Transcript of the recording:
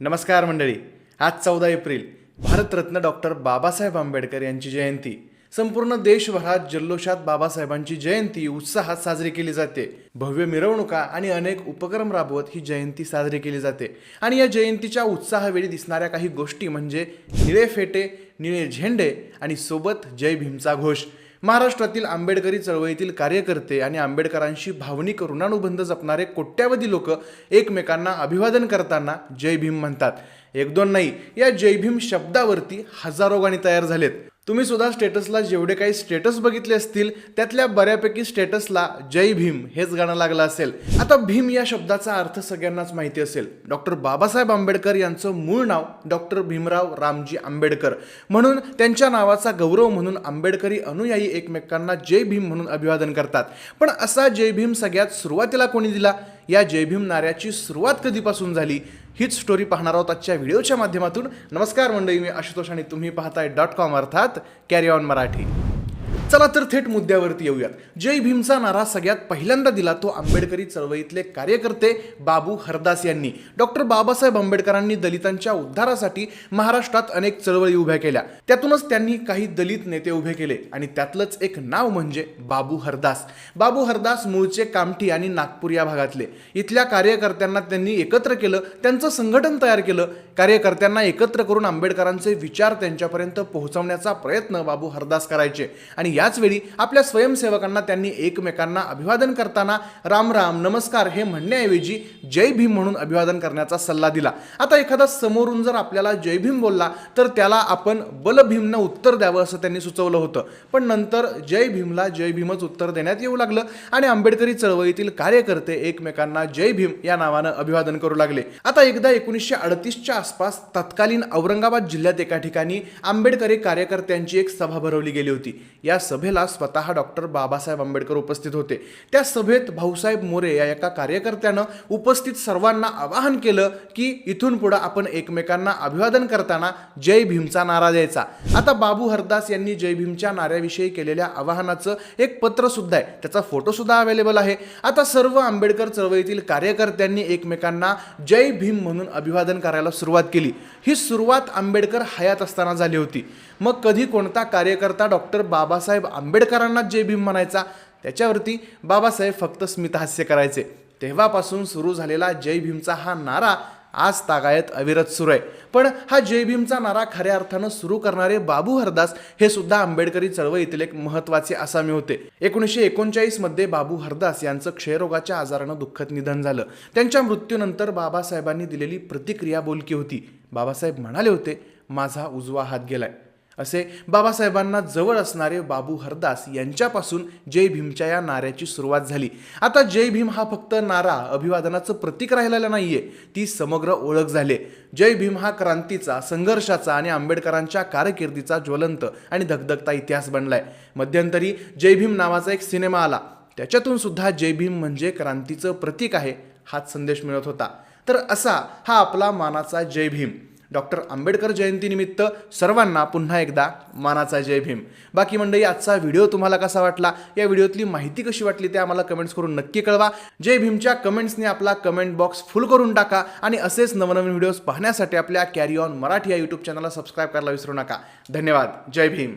नमस्कार मंडळी. आज चौदा एप्रिल भारतरत्न डॉक्टर बाबासाहेब आंबेडकर यांची जयंती. संपूर्ण देशभरात जल्लोषात बाबासाहेबांची जयंती उत्साहात साजरी केली जाते. भव्य मिरवणुका आणि अनेक उपक्रम राबवत ही जयंती साजरी केली जाते. आणि या जयंतीच्या उत्साहावेळी दिसणाऱ्या काही गोष्टी म्हणजे निळे फेटे निळे झेंडे आणि सोबत जय भीमचा घोष. महाराष्ट्रातील आंबेडकरी चळवळीतील कार्यकर्ते आणि आंबेडकरांशी भावनिक ऋणानुबंध जपणारे कोट्यावधी लोक एकमेकांना अभिवादन करताना जय भीम म्हणतात. एक दोन नाही या जय भीम शब्दावरती हजारो गाणी तयार झालेत. तुम्ही सुद्धा स्टेटसला जेवढे काही स्टेटस बघितले असतील त्यातल्या बऱ्यापैकी स्टेटसला जय भीम हेच गाणं लागलं असेल. आता भीम या शब्दाचा अर्थ सगळ्यांनाच माहिती असेल. डॉक्टर बाबासाहेब आंबेडकर यांचं मूळ नाव डॉक्टर भीमराव रामजी आंबेडकर. म्हणून त्यांच्या नावाचा गौरव म्हणून आंबेडकरी अनुयायी एकमेकांना जय भीम म्हणून अभिवादन करतात. पण असा जय भीम सगळ्यात सुरुवातीला कोणी दिला? या जय भीम नाऱ्याची सुरुवात कधीपासून झाली? हीच स्टोरी पाहणार आहोत आजच्या व्हिडिओच्या माध्यमातून. नमस्कार मंडळी मी आशुतोष आणि तुम्ही पाहताय डॉट कॉम अर्थात कॅरी ऑन मराठी. चला तर थेट मुद्द्यावरती येऊयात. जय भीमचा नारा सगळ्यात पहिल्यांदा दिला तो आंबेडकरी चळवळीतले कार्यकर्ते बाबू हरदास यांनी. डॉक्टर बाबासाहेब आंबेडकरांनी दलितांच्या उद्धारासाठी महाराष्ट्रात अनेक चळवळी उभ्या केल्या. त्यातूनच त्यांनी काही दलित नेते उभे केले आणि त्यातलंच एक नाव म्हणजे बाबू हरदास. बाबू हरदास मूळचे कामठी आणि नागपूर या भागातले. इथल्या कार्यकर्त्यांना त्यांनी एकत्र केलं त्यांचं संघटन तयार केलं. कार्यकर्त्यांना एकत्र करून आंबेडकरांचे विचार त्यांच्यापर्यंत पोहोचवण्याचा प्रयत्न बाबू हरदास करायचे. आणि याचवेळी आपल्या स्वयंसेवकांना त्यांनी एकमेकांना अभिवादन करताना राम राम नमस्कार हे म्हणण्याऐवजी जय भीम म्हणून अभिवादन करण्याचा सल्ला दिला. आता एखादा समोरून जर आपल्याला जय भीम बोलला तर त्याला आपण बलभीमनं उत्तर द्यावं असं त्यांनी सुचवलं होतं. पण नंतर जय भीमला जय भीमच उत्तर देण्यात येऊ लागलं आणि आंबेडकरी चळवळीतील कार्यकर्ते एकमेकांना जय भीम या नावानं अभिवादन करू लागले. आता एकदा एकोणीसशे अडतीसच्या आसपास तत्कालीन औरंगाबाद जिल्ह्यात एका ठिकाणी आंबेडकरी कार्यकर्त्यांची एक सभा भरवली गेली होती. या सभेला स्वतः डॉक्टर बाबासाहेब आंबेडकर उपस्थित होते. त्या सभेत भाऊसाहेब मोरे या एका कार्यकर्त्यानं उपस्थित सर्वांना आवाहन केलं की इथून पुढं आपण एकमेकांना अभिवादन करताना जय भीमचा नारा द्यायचा. आता बाबू हरदास यांनी जय भीमच्या नाऱ्याविषयी केलेल्या आवाहनाचं एक पत्र सुद्धा आहे. त्याचा फोटो सुद्धा अवेलेबल आहे. आता सर्व आंबेडकर चळवळीतील कार्यकर्त्यांनी एकमेकांना जय भीम म्हणून अभिवादन करायला सुरुवात केली. ही सुरुवात आंबेडकर हयात असताना झाली होती. मग कधी कोणता कार्यकर्ता डॉक्टर बाबासाहेब आंबेडकरांना जय भीम म्हणायचा त्याच्यावरती बाबासाहेब फक्त स्मितहास्य करायचे. तेव्हापासून सुरू झालेला जय भीमचा हा नारा आज तागायत अविरत सुरू आहे. पण हा जय भीमचा नारा खऱ्या अर्थानं सुरू करणारे बाबू हरदास हे सुद्धा आंबेडकरी चळवळीतील एक महत्त्वाचे आसामी होते. एकोणीसशे एकोणचाळीसमध्ये बाबू हरदास यांचं क्षयरोगाच्या आजारानं दुःखद निधन झालं. त्यांच्या मृत्यूनंतर बाबासाहेबांनी दिलेली प्रतिक्रिया बोलकी होती. बाबासाहेब म्हणाले होते माझा उजवा हात गेलाय. असे बाबासाहेबांना जवळ असणारे बाबू हरदास यांच्यापासून जय भीमच्या या नाऱ्याची सुरुवात झाली. आता जय भीम हा फक्त नारा अभिवादनाचं प्रतीक राहिलेला नाहीये ती समग्र ओळख झाली. जय भीम हा क्रांतीचा संघर्षाचा आणि आंबेडकरांच्या कारकिर्दीचा ज्वलंत आणि धगधगता इतिहास बनलाय. मध्यंतरी जय भीम नावाचा एक सिनेमा आला. त्याच्यातून सुद्धा जय भीम म्हणजे क्रांतीचं प्रतीक आहे हाच संदेश मिळत होता. तर असा हा आपला मानाचा जय भीम. डॉक्टर आंबेडकर जयंतीनिमित्त सर्वांना पुन्हा एकदा मानाचा जय भीम. बाकी मंडळी आजचा व्हिडिओ तुम्हाला कसा वाटला? या व्हिडिओतली माहिती कशी वाटली ते आम्हाला कमेंट्स करून नक्की कळवा. जय भीमच्या कमेंट्सने आपला कमेंट बॉक्स फुल करून टाका आणि असेच नवनवीन व्हिडिओज पाहण्यासाठी आपल्या कॅरी ऑन मराठी या यूट्यूब चॅनलला सबस्क्राईब करायला विसरू नका. धन्यवाद. जय भीम.